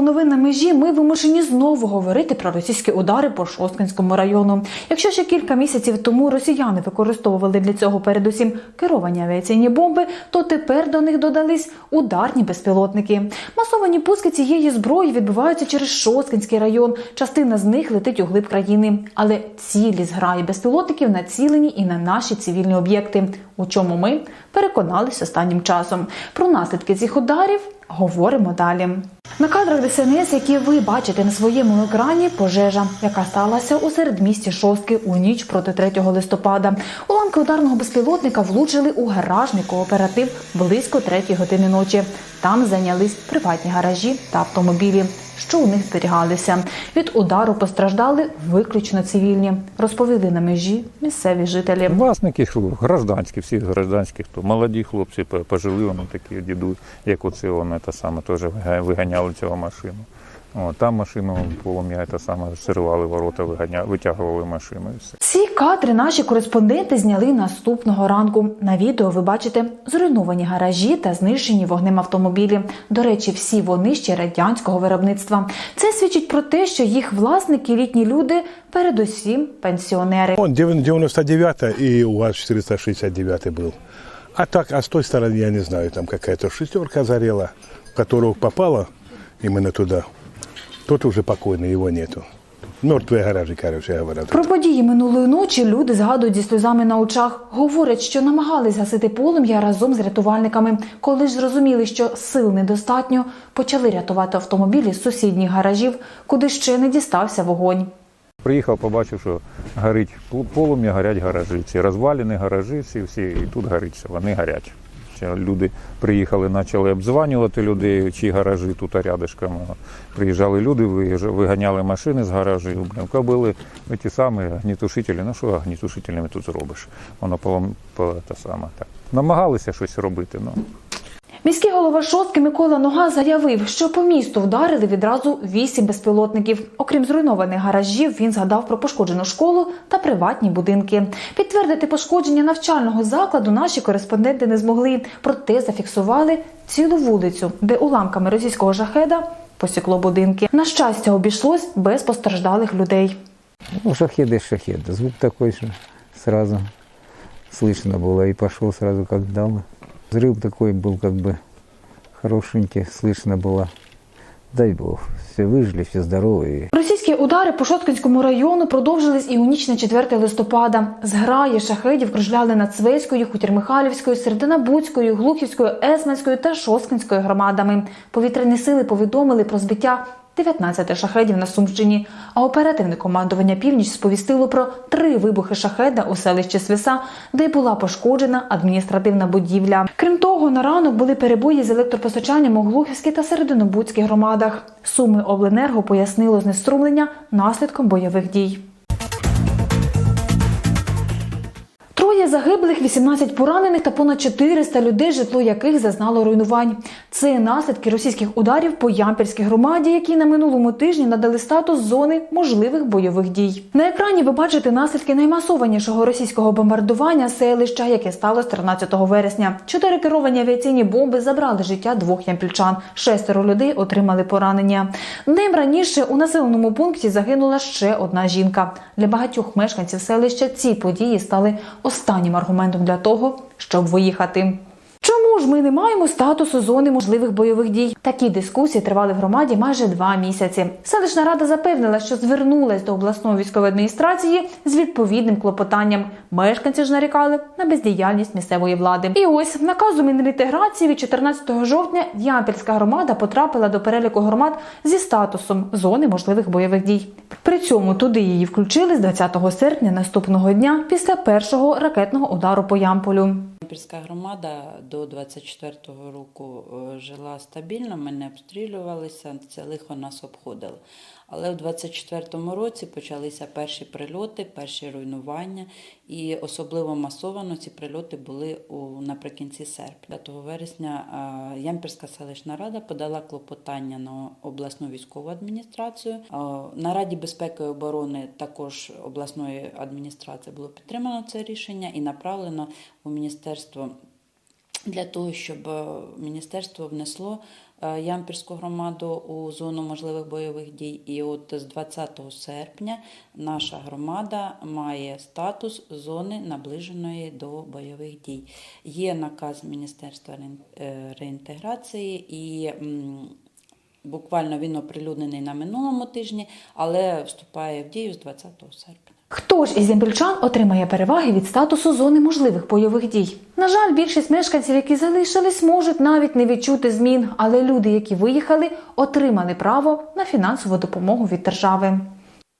Новин на межі ми вимушені знову говорити про російські удари по Шосткинському району. Якщо ще кілька місяців тому росіяни використовували для цього передусім керовані авіаційні бомби, то тепер до них додались ударні безпілотники. Масовані пуски цієї зброї відбуваються через Шосткинський район. Частина з них летить у глиб країни. Але цілі зграї безпілотників націлені і на наші цивільні об'єкти, у чому ми переконалися останнім часом. Про наслідки цих ударів говоримо далі. На кадрах ДСНС, які ви бачите на своєму екрані, пожежа, яка сталася у середмісті Шостки у ніч проти 3 листопада. Уламки ударного безпілотника влучили у гаражний кооператив близько 3 години ночі. Там зайнялись приватні гаражі та автомобілі, що у них зберігалися. Від удару постраждали виключно цивільні, розповіли на межі місцеві жителі. Власники гражданські, всі гражданські, хто молоді хлопці, по- пожили вони такі діду, як оце вони та саме теж вига- виганяли цього машину. О, там машину полум'я те саме зривали ворота, виганя, витягували машину. І все. Ці кадри наші кореспонденти зняли наступного ранку. На відео ви бачите зруйновані гаражі та знищені вогнем автомобілі. До речі, всі вони ще радянського виробництва. Це свідчить про те, що їх власники літні люди, передусім пенсіонери. Он 99 и УАЗ 469 был. А так, а с той стороны, я не знаю, там какая-то шестерка зарела, в которую попала именно туда. Тот уже покойный, его нету. Мертвые гаражи, короче говоря. Про події минулої ночі люди згадують зі сльозами на очах. Говорять, що намагались гасити полум'я разом з рятувальниками. Коли ж зрозуміли, що сил недостатньо, почали рятувати автомобілі з сусідніх гаражів, куди ще не дістався вогонь. Приїхав, побачив, що горить полум'я, горять гаражі. Ці розвалені гаражі, всі, всі, і тут горить все, вони горять. Ще люди приїхали, почали обзванювати людей, чи гаражі тут рядышком. Приїжджали люди, виганяли машини з гаражів. Кобили ті самі огнітушителі. Ну що огнітушителями тут зробиш? Воно по, та саме, так. Намагалися щось робити. Ну. Міський голова Шостки Микола Нога заявив, що по місту вдарили відразу вісім безпілотників. Окрім зруйнованих гаражів, він згадав про пошкоджену школу та приватні будинки. Підтвердити пошкодження навчального закладу наші кореспонденти не змогли, проте зафіксували цілу вулицю, де уламками російського жахеда посікло будинки. На щастя, обійшлось без постраждалих людей. Ну, шахеды, шахеды. Звук такой, что сразу слышно было. И пошел сразу, как дал. Взрыв такой был, как бы хорошенький, слышно было. Дай Бог, все выжили, все здоровы. Російські удари по Шоткинському району продовжились і у ніч на 4 листопада. Зграї шахедів кружляли над Свеською, Хутір-Михайлівською, Серединабудською, Глухівською, Есманською та Шосткинською громадами. Повітряні сили повідомили про збиття 19 шахедів на Сумщині. А оперативне командування Північ сповістило про три вибухи шахеда у селищі Свиса, де була пошкоджена адміністративна будівля. Крім того, на ранок були перебої з електропостачанням у Глухівській та Серединобудській громадах. Суми обленерго пояснило знеструмлення наслідком бойових дій. Троє загиблих, 18 поранених та понад 400 людей, житло яких зазнало руйнувань. Це наслідки російських ударів по Ямпільській громаді, які на минулому тижні надали статус зони можливих бойових дій. На екрані ви бачите наслідки наймасованішого російського бомбардування селища, яке сталося 13 вересня. Чотири керовані авіаційні бомби забрали життя двох ямпільчан. Шестеро людей отримали поранення. Днем раніше у населеному пункті загинула ще одна жінка. Для багатьох мешканців селища ці події стали останнім аргументом для того, щоб виїхати. Чому ж ми не маємо статусу зони можливих бойових дій? Такі дискусії тривали в громаді майже два місяці. Селищна рада запевнила, що звернулась до обласної військової адміністрації з відповідним клопотанням. Мешканці ж нарікали на бездіяльність місцевої влади. І ось наказом Мінреінтеграції від 14 жовтня Ямпільська громада потрапила до переліку громад зі статусом зони можливих бойових дій. При цьому туди її включили з 20 серпня наступного дня після першого ракетного удару по Ямполю. Ямпільська громада до 24-го року е, жила стабільно, ми не обстрілювалися, це лихо нас обходило. Але в 24-му році почалися перші прильоти, перші руйнування, і особливо масовано ці прильоти були у наприкінці серпня. 5 вересня е, Ямпільська селищна рада подала клопотання на обласну військову адміністрацію. Е, На Раді безпеки і оборони також обласної адміністрації було підтримано це рішення і направлено у Міністерство для того, щоб е, міністерство внесло е, Ямпільську громаду у зону можливих бойових дій. І от з 20 серпня наша громада має статус зони наближеної до бойових дій. Є наказ Міністерства е, реінтеграції і. Буквально він оприлюднений на минулому тижні, але вступає в дію з 20 серпня. Хто ж із ямпільчан отримає переваги від статусу зони можливих бойових дій? На жаль, більшість мешканців, які залишились, можуть навіть не відчути змін, але люди, які виїхали, отримали право на фінансову допомогу від держави.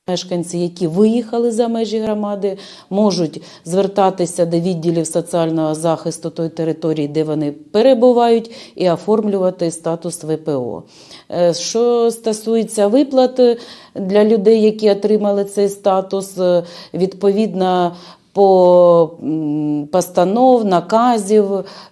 Мешканці, які виїхали за межі громади, можуть звертатися до відділів соціального захисту тої території, де вони перебувають, і оформлювати статус ВПО. Е, Що стосується виплат е, для людей, які отримали цей статус, відповідна відповідно. По постанов, наказів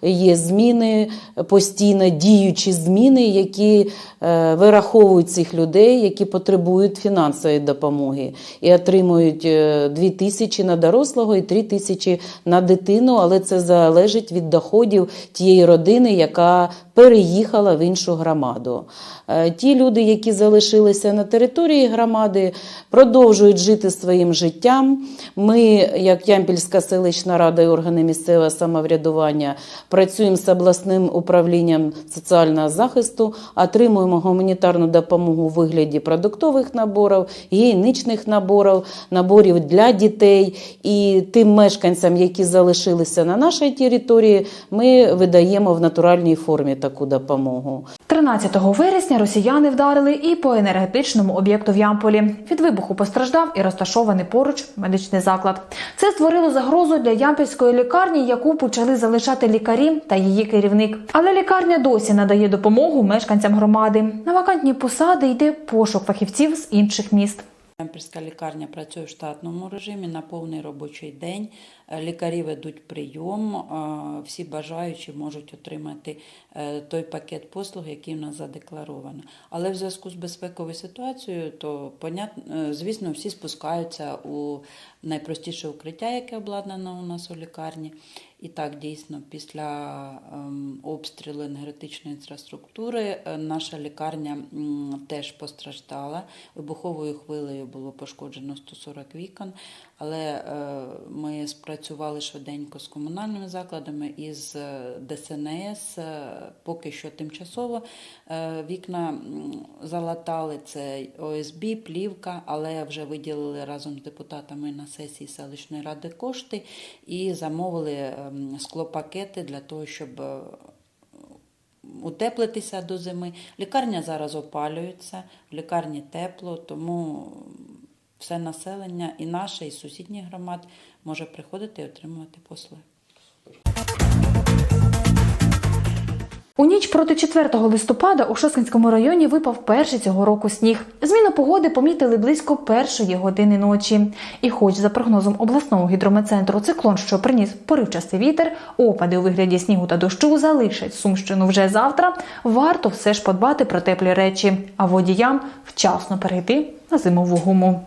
є зміни, постійно діючі зміни, які е, вираховують цих людей, які потребують фінансової допомоги, і отримують 2 тисячі на дорослого і 3 тисячі на дитину, але це залежить від доходів тієї родини, яка переїхала в іншу громаду. Е, Ті люди, які залишилися на території громади, продовжують жити своїм життям. Ми, як Ямпільська селищна рада і органи місцевого самоврядування, працюємо з обласним управлінням соціального захисту, отримуємо гуманітарну допомогу у вигляді продуктових наборів, гігієнічних наборів, наборів для дітей. І тим мешканцям, які залишилися на нашій території, ми видаємо в натуральній формі таку допомогу. 13 вересня росіяни вдарили і по енергетичному об'єкту в Ямполі. Від вибуху постраждав і розташований поруч медичний заклад. Це створило загрозу для ямпільської лікарні, яку почали залишати лікарі та її керівник. Але лікарня досі надає допомогу мешканцям громади. На вакантні посади йде пошук фахівців з інших міст. Ямпільська лікарня працює в штатному режимі на повний робочий день. Лікарі ведуть прийом. е, Всі бажаючі можуть отримати е, той пакет послуг, який в нас задекларовано. Але в зв'язку з безпековою ситуацією, то е, звісно, всі спускаються у найпростіше укриття, яке обладнано у нас у лікарні. І так, дійсно, після ем, обстрілу енергетичної інфраструктури е, наша лікарня теж постраждала. Вибуховою хвилею було пошкоджено 140 вікон, але е, ми спрацювали швиденько з комунальними закладами і з е, ДСНС. Е, Поки що тимчасово вікна залатали це ОСБ, плівка, але вже виділили разом з депутатами на сесії селищної ради кошти і замовили склопакети для того, щоб утеплитися до зими. Лікарня зараз опалюється, в лікарні тепло, тому все населення і наше, і сусідніх громад може приходити і отримувати послуги. У ніч проти 4 листопада у Шоскінському районі випав перший цього року сніг. Зміну погоди помітили близько першої години ночі. І хоч за прогнозом обласного гідрометцентру циклон, що приніс поривчастий вітер, опади у вигляді снігу та дощу залишать Сумщину вже завтра, варто все ж подбати про теплі речі, а водіям вчасно перейти на зимову гуму.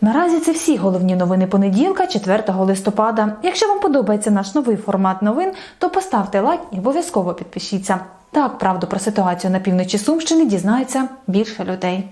Наразі це всі головні новини понеділка, 4 листопада. Якщо вам подобається наш новий формат новин, то поставте лайк і обов'язково підпишіться. Так правду про ситуацію на півночі Сумщини дізнається більше людей.